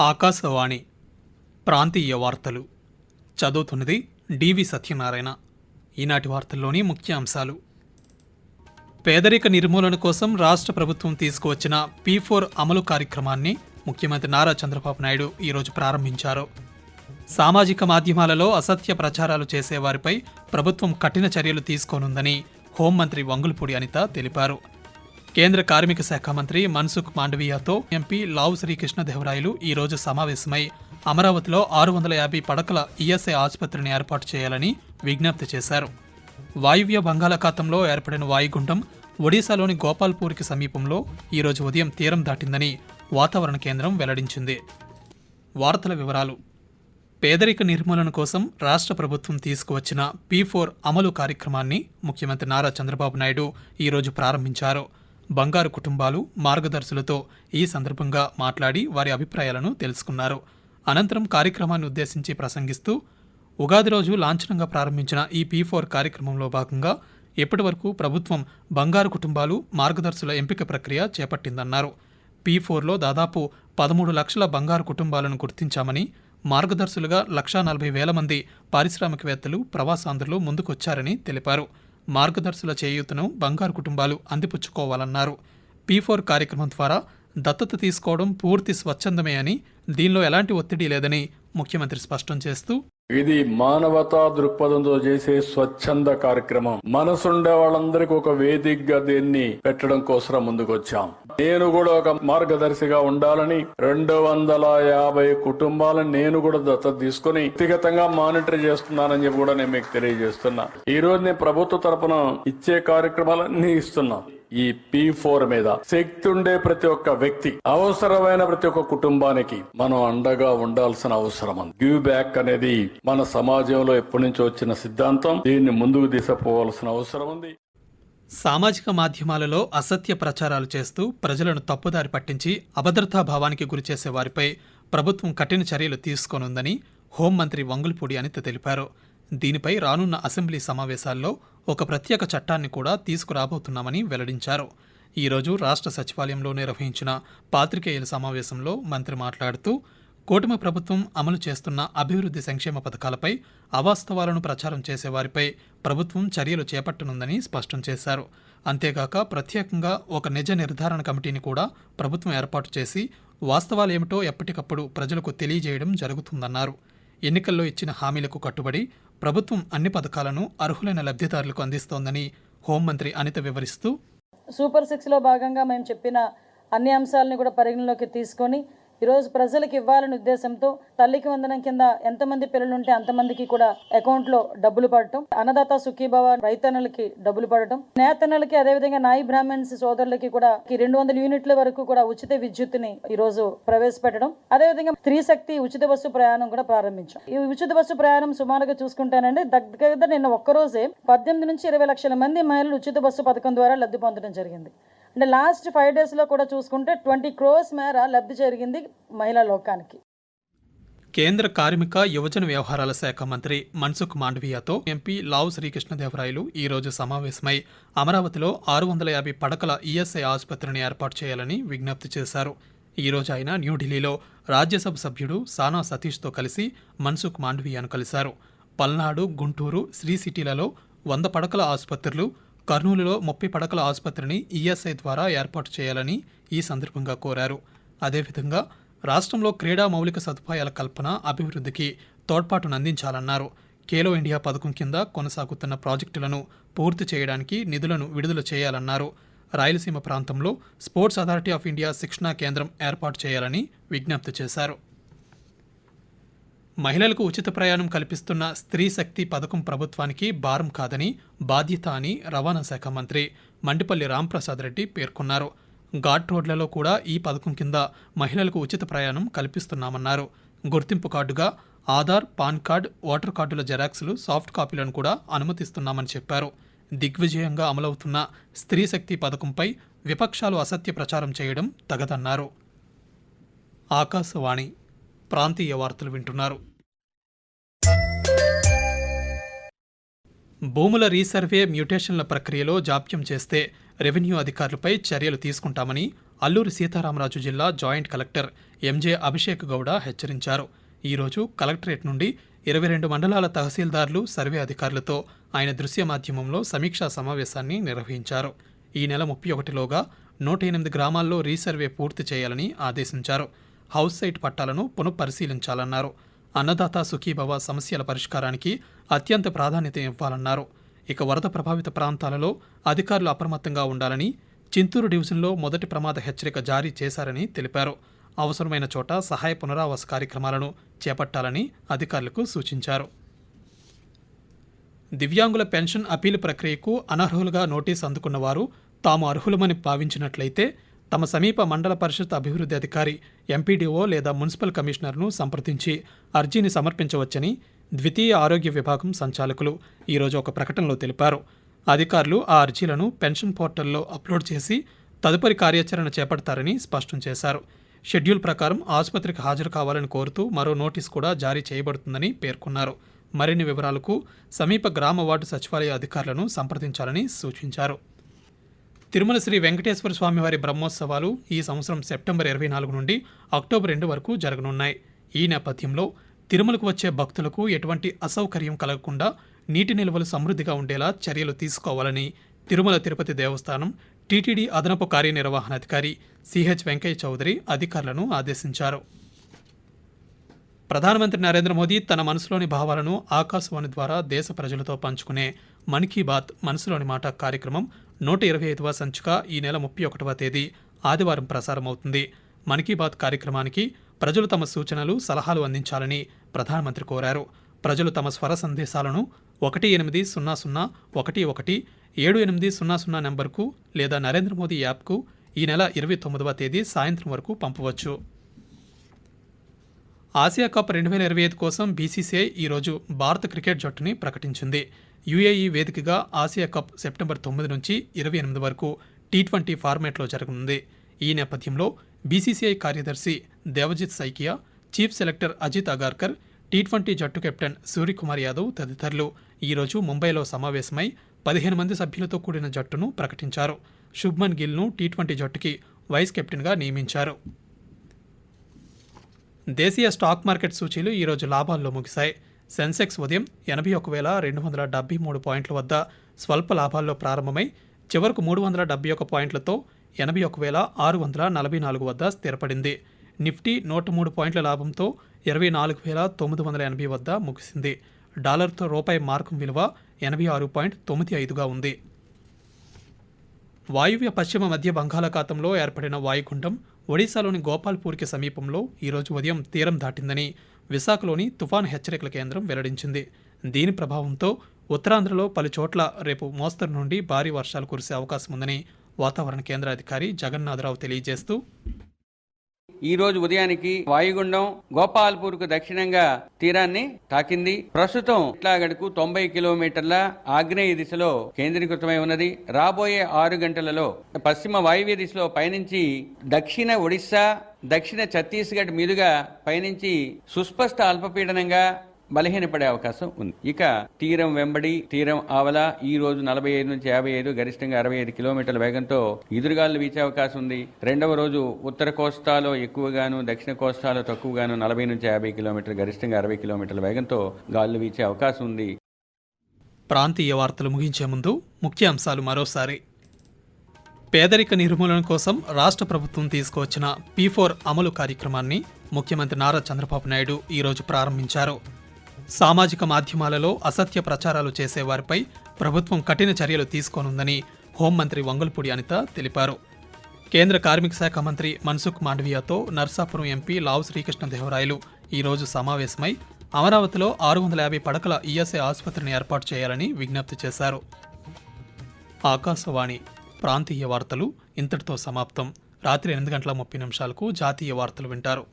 ఆకాశవాణి ప్రాంతీయ వార్తలు. చదువుతున్నది డివి సత్యనారాయణ. ఈనాటి వార్తల్లోని ముఖ్య అంశాలు పేదరిక నిర్మూలన కోసం రాష్ట్ర ప్రభుత్వం తీసుకువచ్చిన పీ ఫోర్ అమలు కార్యక్రమాన్ని ముఖ్యమంత్రి నారా చంద్రబాబు నాయుడు ఈరోజు ప్రారంభించారు. సామాజిక మాధ్యమాలలో అసత్య ప్రచారాలు చేసేవారిపై ప్రభుత్వం కఠిన చర్యలు తీసుకోనుందని హోంమంత్రి వంగులపూడి అనిత తెలిపారు. కేంద్ర కార్మిక శాఖ మంత్రి మన్సుఖ్ మాండవీయతో ఎంపీ లావు శ్రీకృష్ణదేవరాయలు ఈరోజు సమావేశమై అమరావతిలో ఆరు వందల యాభై పడకల ఈఎస్ఐ ఆసుపత్రిని ఏర్పాటు చేయాలని విజ్ఞప్తి చేశారు. వాయువ్య బంగాళాఖాతంలో ఏర్పడిన వాయుగుండం ఒడిశాలోని గోపాల్పూర్కి సమీపంలో ఈరోజు ఉదయం తీరం దాటిందని వాతావరణ కేంద్రం వెల్లడించింది. వార్తల వివరాలు. పేదరిక నిర్మూలన కోసం రాష్ట్ర ప్రభుత్వం తీసుకువచ్చిన పీ ఫోర్ అమలు కార్యక్రమాన్ని ముఖ్యమంత్రి నారా చంద్రబాబు నాయుడు ఈరోజు ప్రారంభించారు. బంగారు కుటుంబాలు మార్గదర్శులతో ఈ సందర్భంగా మాట్లాడి వారి అభిప్రాయాలను తెలుసుకున్నారు. అనంతరం కార్యక్రమాన్ని ఉద్దేశించి ప్రసంగిస్తూ ఉగాది రోజు లాంఛనంగా ప్రారంభించిన ఈ పీ ఫోర్ కార్యక్రమంలో భాగంగా ఇప్పటి వరకు ప్రభుత్వం బంగారు కుటుంబాలు మార్గదర్శుల ఎంపిక ప్రక్రియ చేపట్టిందన్నారు. పీ ఫోర్లో దాదాపు పదమూడు లక్షల బంగారు కుటుంబాలను గుర్తించామని మార్గదర్శులుగా లక్షా నలభై వేల మంది పారిశ్రామికవేత్తలు ప్రవాసాంధ్రులు ముందుకొచ్చారని తెలిపారు. మార్గదర్శుల చేయూతను బంగారు కుటుంబాలు అందిపుచ్చుకోవాలన్నారు. పీ ఫోర్ కార్యక్రమం ద్వారా దత్తత తీసుకోవడం పూర్తి స్వచ్ఛందమే అని దీనిలో ఎలాంటి ఒత్తిడి లేదని ముఖ్యమంత్రి స్పష్టం చేస్తూ ఇది మానవతా దృక్పథంతో చేసే స్వచ్ఛంద కార్యక్రమం. మనసుండే వాళ్ళందరికీ ఒక వేదికగా దీన్ని పెట్టడం కోసం ముందుకొచ్చాం. నేను కూడా ఒక మార్గదర్శిగా ఉండాలని రెండు వందల యాభై కుటుంబాలను నేను కూడా దత్తత తీసుకుని వ్యక్తిగతంగా మానిటర్ చేస్తున్నానని చెప్పి కూడా నేను మీకు తెలియజేస్తున్నా. ఈ రోజు నేను ప్రభుత్వ తరపున ఇచ్చే కార్యక్రమాలన్నీ ఇస్తున్నాం. ఈ పీ ఫోర్ మీద శక్తి ఉండే ప్రతి ఒక్క వ్యక్తి అవసరమైన ప్రతి ఒక్క కుటుంబానికి మనం అండగా ఉండాల్సిన అవసరం ఉంది గివ్ బ్యాక్ అనేది మన సమాజంలో ఎప్పటి నుంచి వచ్చిన సిద్ధాంతం. దీన్ని ముందుకు తీసుకుపోవాల్సిన అవసరం ఉంది. సామాజిక మాధ్యమాలలో అసత్య ప్రచారాలు చేస్తూ ప్రజలను తప్పుదారి పట్టించి అభద్రతా భావానికి గురిచేసే వారిపై ప్రభుత్వం కఠిన చర్యలు తీసుకోనుందని హోంమంత్రి వంగులపూడి అనిత తెలిపారు. దీనిపై రానున్న అసెంబ్లీ సమావేశాల్లో ఒక ప్రత్యేక చట్టాన్ని కూడా తీసుకురాబోతున్నామని వెల్లడించారు. ఈరోజు రాష్ట్ర సచివాలయంలో నిర్వహించిన పాత్రికేయుల సమావేశంలో మంత్రి మాట్లాడుతూ కూటమి ప్రభుత్వం అమలు చేస్తున్న అభివృద్ధి సంక్షేమ పథకాలపై అవాస్తవాలను ప్రచారం చేసేవారిపై ప్రభుత్వం చర్యలు చేపట్టనుందని స్పష్టం చేశారు. అంతేగాక ప్రత్యేకంగా ఒక నిజ నిర్ధారణ కమిటీని కూడా ప్రభుత్వం ఏర్పాటు చేసి వాస్తవాలేమిటో ఎప్పటికప్పుడు ప్రజలకు తెలియజేయడం జరుగుతుందన్నారు. ఎన్నికల్లో ఇచ్చిన హామీలకు కట్టుబడి ప్రభుత్వం అన్ని పథకాలను అర్హులైన లబ్ధిదారులకు అందిస్తోందని హోంమంత్రి అనిత వివరిస్తూ సూపర్ సిక్స్లో భాగంగా మేము చెప్పిన అన్ని అంశాలను కూడా పరిగణలోకి తీసుకొని ఈరోజు ప్రజలకు ఇవ్వాలనే ఉద్దేశంతో తల్లికి వందనం కింద ఎంతమంది పిల్లలు ఉంటే అంతమందికి కూడా అకౌంట్లో డబ్బులు పడటం అన్నదాత సుఖీభవ రైతన్నలకి డబ్బులు పడటం నేతన్నలకి అదేవిధంగా నాయి బ్రాహ్మణ్స్ సోదరులకి కూడా ఈ రెండు వందల యూనిట్ల వరకు కూడా ఉచిత విద్యుత్ని ఈ రోజు ప్రవేశపెట్టడం అదేవిధంగా స్త్రీ శక్తి ఉచిత బస్సు ప్రయాణం కూడా ప్రారంభించాం. ఈ ఉచిత బస్సు ప్రయాణం సుమారుగా చూసుకుంటానంటే దగ్గర నిన్న ఒక్కరోజే పద్దెనిమిది నుంచి ఇరవై లక్షల మంది మహిళలు ఉచిత బస్సు పథకం ద్వారా లబ్ధి పొందడం జరిగింది. అంటే లాస్ట్ ఫైవ్ డేస్లో కూడా చూసుకుంటే ట్వంటీ క్రోర్స్ మేర లబ్ధి జరిగింది మహిళా లోకానికి. కేంద్ర కార్మిక యువజన వ్యవహారాల శాఖ మంత్రి మన్సుఖ్ మాండవియాతో ఎంపీ లావు శ్రీకృష్ణదేవరాయలు ఈ రోజు సమావేశమై అమరావతిలో ఆరు వందల యాభై పడకల ఈఎస్ఐ ఆసుపత్రిని ఏర్పాటు చేయాలని విజ్ఞప్తి చేశారు. ఈరోజు ఆయన న్యూఢిల్లీలో రాజ్యసభ సభ్యుడు సానా సతీష్తో కలిసి మన్సుఖ్ మాండవియాను కలిశారు. పల్నాడు గుంటూరు శ్రీ సిటీలలో వంద పడకల ఆసుపత్రులు కర్నూలులో ముప్పై పడకల ఆసుపత్రిని ఈఎస్ఐ ద్వారా ఏర్పాటు చేయాలని ఈ సందర్భంగా కోరారు. అదేవిధంగా రాష్ట్రంలో క్రీడా మౌలిక సదుపాయాల కల్పన అభివృద్ధికి తోడ్పాటును అందించాలన్నారు. ఖేలో ఇండియా పథకం కింద కొనసాగుతున్న ప్రాజెక్టులను పూర్తి చేయడానికి నిధులను విడుదల చేయాలన్నారు. రాయలసీమ ప్రాంతంలో స్పోర్ట్స్ అథారిటీ ఆఫ్ ఇండియా శిక్షణా కేంద్రం ఏర్పాటు చేయాలని విజ్ఞప్తి చేశారు. మహిళలకు ఉచిత ప్రయాణం కల్పిస్తున్న స్త్రీ శక్తి పథకం ప్రభుత్వానికి భారం కాదని బాధ్యత అని రవాణా శాఖ మంత్రి మండిపల్లి రాంప్రసాద్ రెడ్డి పేర్కొన్నారు. ఘాట్ రోడ్లలో కూడా ఈ పథకం కింద మహిళలకు ఉచిత ప్రయాణం కల్పిస్తున్నామన్నారు. గుర్తింపు కార్డుగా ఆధార్ పాన్ కార్డ్ ఓటర్ కార్డుల జెరాక్స్లు సాఫ్ట్ కాపీలను కూడా అనుమతిస్తున్నామని చెప్పారు. దిగ్విజయంగా అమలవుతున్న స్త్రీ శక్తి పథకంపై విపక్షాలు అసత్య ప్రచారం చేయడం తగదన్నారు. ఆకాశవాణి ప్రాంతీయ వార్తలు వింటున్నారు. భూముల రీసర్వే మ్యూటేషన్ల ప్రక్రియలో జాప్యం చేస్తే రెవెన్యూ అధికారులపై చర్యలు తీసుకుంటామని అల్లూరి సీతారామరాజు జిల్లా joint collector MJ Abhishek Gowda హెచ్చరించారు. ఈరోజు కలెక్టరేట్ నుండి ఇరవై రెండు మండలాల తహసీల్దార్లు సర్వే అధికారులతో ఆయన దృశ్య మాధ్యమంలో సమీక్షా సమావేశాన్ని నిర్వహించారు. ఈ నెల ముప్పై ఒకటిలోగా నూట ఎనిమిది గ్రామాల్లో రీసర్వే పూర్తి చేయాలని ఆదేశించారు. హౌస్ సైట్ పట్టాలను పునఃపరిశీలించాలన్నారు. అన్నదాత సుఖీభవ సమస్యల పరిష్కారానికి అత్యంత ప్రాధాన్యత ఇవ్వాలన్నారు. ఇక వరద ప్రభావిత ప్రాంతాలలో అధికారులు అప్రమత్తంగా ఉండాలని చింతూరు డివిజన్లో మొదటి ప్రమాద హెచ్చరిక జారీ చేశారని తెలిపారు. అవసరమైన చోట సహాయ పునరావాస కార్యక్రమాలను చేపట్టాలని అధికారులకు సూచించారు. దివ్యాంగుల పెన్షన్ అప్పీలు ప్రక్రియకు అనర్హులుగా నోటీస్ అందుకున్నవారు తాము అర్హులమని భావించినట్లయితే తమ సమీప మండల పరిషత్ అభివృద్ధి అధికారి ఎంపీడీఓ లేదా మున్సిపల్ కమిషనర్ను సంప్రదించి అర్జీని సమర్పించవచ్చని ద్వితీయ ఆరోగ్య విభాగం సంచాలకులు ఈరోజు ఒక ప్రకటనలో తెలిపారు. అధికారులు ఆ అర్జీలను పెన్షన్ పోర్టల్లో అప్లోడ్ చేసి తదుపరి కార్యాచరణ చేపడతారని స్పష్టం చేశారు. షెడ్యూల్ ప్రకారం ఆసుపత్రికి హాజరు కావాలని కోరుతూ మరో నోటీస్ కూడా జారీ చేయబడుతుందని పేర్కొన్నారు. మరిన్ని వివరాలకు సమీప గ్రామ వార్డు సచివాలయ అధికారులను సంప్రదించాలని సూచించారు. తిరుమల శ్రీ వెంకటేశ్వర స్వామివారి బ్రహ్మోత్సవాలు ఈ సంవత్సరం సెప్టెంబర్ ఇరవై నాలుగు నుండి అక్టోబర్ రెండు వరకు జరగనున్నాయి. ఈ నేపథ్యంలో తిరుమలకు వచ్చే భక్తులకు ఎటువంటి అసౌకర్యం కలగకుండా నీటి నిల్వలు సమృద్ధిగా ఉండేలా చర్యలు తీసుకోవాలని తిరుమల తిరుపతి దేవస్థానం టీటీడీ అదనపు కార్యనిర్వహణాధికారి సిహెచ్ వెంకయ్య చౌదరి అధికారులను ఆదేశించారు. ప్రధానమంత్రి నరేంద్ర మోదీ తన మనసులోని భావాలను ఆకాశవాణి ద్వారా దేశ ప్రజలతో పంచుకునే మన్ కీ బాత్ మనసులోని మాట కార్యక్రమం నూట ఇరవై ఐదవ సంచిక ఈ నెల ముప్పై ఒకటవ తేదీ ఆదివారం ప్రసారమవుతుంది. మన్ కీ బాత్ కార్యక్రమానికి ప్రజలు తమ సూచనలు సలహాలు అందించాలని ప్రధానమంత్రి కోరారు. ప్రజలు తమ స్వర సందేశాలను ఒకటి ఎనిమిది సున్నా సున్నా ఒకటి ఒకటి ఏడు ఎనిమిది సున్నా సున్నా నెంబర్కు లేదా నరేంద్ర మోదీ యాప్కు ఈ నెల ఇరవై తొమ్మిదవ తేదీ సాయంత్రం వరకు పంపవచ్చు. ఆసియా కప్ రెండు వేల ఇరవై ఐదు కోసం బీసీసీఐ ఈరోజు భారత క్రికెట్ జట్టుని ప్రకటించింది. యుఏఈ వేదికగా ఆసియా కప్ సెప్టెంబర్ తొమ్మిది నుంచి ఇరవై ఎనిమిది వరకు టీ ట్వంటీ ఫార్మాట్లో జరగనుంది. ఈ నేపథ్యంలో బీసీసీఐ కార్యదర్శి Devajit Saikia chief selector Ajit Agarkar T twenty జట్టు కెప్టెన్ సూర్యకుమార్ యాదవ్ తదితరులు ఈరోజు ముంబైలో సమావేశమై పదిహేను మంది సభ్యులతో కూడిన జట్టును ప్రకటించారు. శుభ్మన్ గిల్ను టీ ట్వంటీ జట్టుకి వైస్ కెప్టెన్గా నియమించారు. దేశీయ స్టాక్ మార్కెట్ సూచీలు ఈరోజు లాభాల్లో ముగిశాయి. సెన్సెక్స్ ఉదయం ఎనభై ఒక వేల రెండు వందల డెబ్బై మూడు పాయింట్ల వద్ద స్వల్ప లాభాల్లో ప్రారంభమై చివరకు మూడు వందల డెబ్బై ఒక పాయింట్లతో ఎనభై ఒక వేల ఆరు వందల నలభై నాలుగు వద్ద స్థిరపడింది. నిఫ్టీ నూట మూడు పాయింట్ల లాభంతో ఇరవై నాలుగు వేల తొమ్మిది వందల ఎనభై వద్ద ముగిసింది. డాలర్తో రూపాయి మార్కం విలువ ఎనభై ఆరు పాయింట్ తొమ్మిది ఐదుగా ఉంది. వాయువ్య పశ్చిమ మధ్య బంగాళాఖాతంలో ఏర్పడిన వాయుగుండం ఒడిశాలోని గోపాల్పూర్కి సమీపంలో ఈరోజు ఉదయం తీరం దాటిందని విశాఖలోని తుఫాన్ హెచ్చరికల కేంద్రం వెల్లడించింది. దీని ప్రభావంతో ఉత్తరాంధ్రలో పలు చోట్ల రేపు మోస్తరు నుండి భారీ వర్షాలు కురిసే అవకాశం ఉందని వాతావరణ కేంద్ర అధికారి జగన్నాథరావు తెలియజేస్తూ ఈ రోజు ఉదయానికి వాయుగుండం గోపాల్పూర్కు దక్షిణంగా తీరాన్ని తాకింది. ప్రస్తుతం ఇట్లాగడకు తొంభై కిలోమీటర్ల ఆగ్నేయ దిశలో కేంద్రీకృతమై ఉన్నది. రాబోయే ఆరు గంటలలో పశ్చిమ వాయువ్య దిశలో పయనించి దక్షిణ ఒడిశా దక్షిణ ఛత్తీస్గఢ్ మీదుగా పయనించి సుస్పష్ట అల్పపీడనంగా బలహీనపడే అవకాశం ఉంది. ఇక తీరం వెంబడి తీరం ఆవల ఈ రోజు నలభై ఐదు నుంచి యాభై ఐదు గరిష్టంగా అరవై ఐదు కిలోమీటర్ల వేగంతో ఎదురుగాలు వీచే అవకాశం ఉంది. రెండవ రోజు ఉత్తర కోస్తాలో ఎక్కువగాను దక్షిణ కోస్తాలో తక్కువగాను నలభై నుంచి యాభై కిలోమీటర్లు గరిష్టంగా అరవై కిలోమీటర్ల వేగంతో గాలులు వీచే అవకాశం ఉంది. ప్రాంతీయ వార్తలు ముగించే ముందు ముఖ్యాంశాలు మరోసారి. పేదరిక నిర్మూలన కోసం రాష్ట్ర ప్రభుత్వం తీసుకువచ్చిన పీ ఫోర్ అమలు కార్యక్రమాన్ని ముఖ్యమంత్రి నారా చంద్రబాబు నాయుడు ఈరోజు ప్రారంభించారు. సామాజిక మాధ్యమాలలో అసత్య ప్రచారాలు చేసేవారిపై ప్రభుత్వం కఠిన చర్యలు తీసుకోనుందని హోంమంత్రి వంగల్పూడి అనిత తెలిపారు. కేంద్ర కార్మిక శాఖ మంత్రి మన్సుఖ్ మాండవియాతో నర్సాపురం ఎంపీ లావు శ్రీకృష్ణదేవరాయలు ఈరోజు సమావేశమై అమరావతిలో ఆరు వందల యాభై పడకల ఈఎస్ఐ ఆసుపత్రిని ఏర్పాటు చేయాలని విజ్ఞప్తి చేశారు. ఆకాశవాణి ప్రాంతీయ వార్తలు ఇంతటితో సమాప్తం. రాత్రి ఎనిమిది గంటల ముప్పై నిమిషాలకు జాతీయ వార్తలు వింటారు.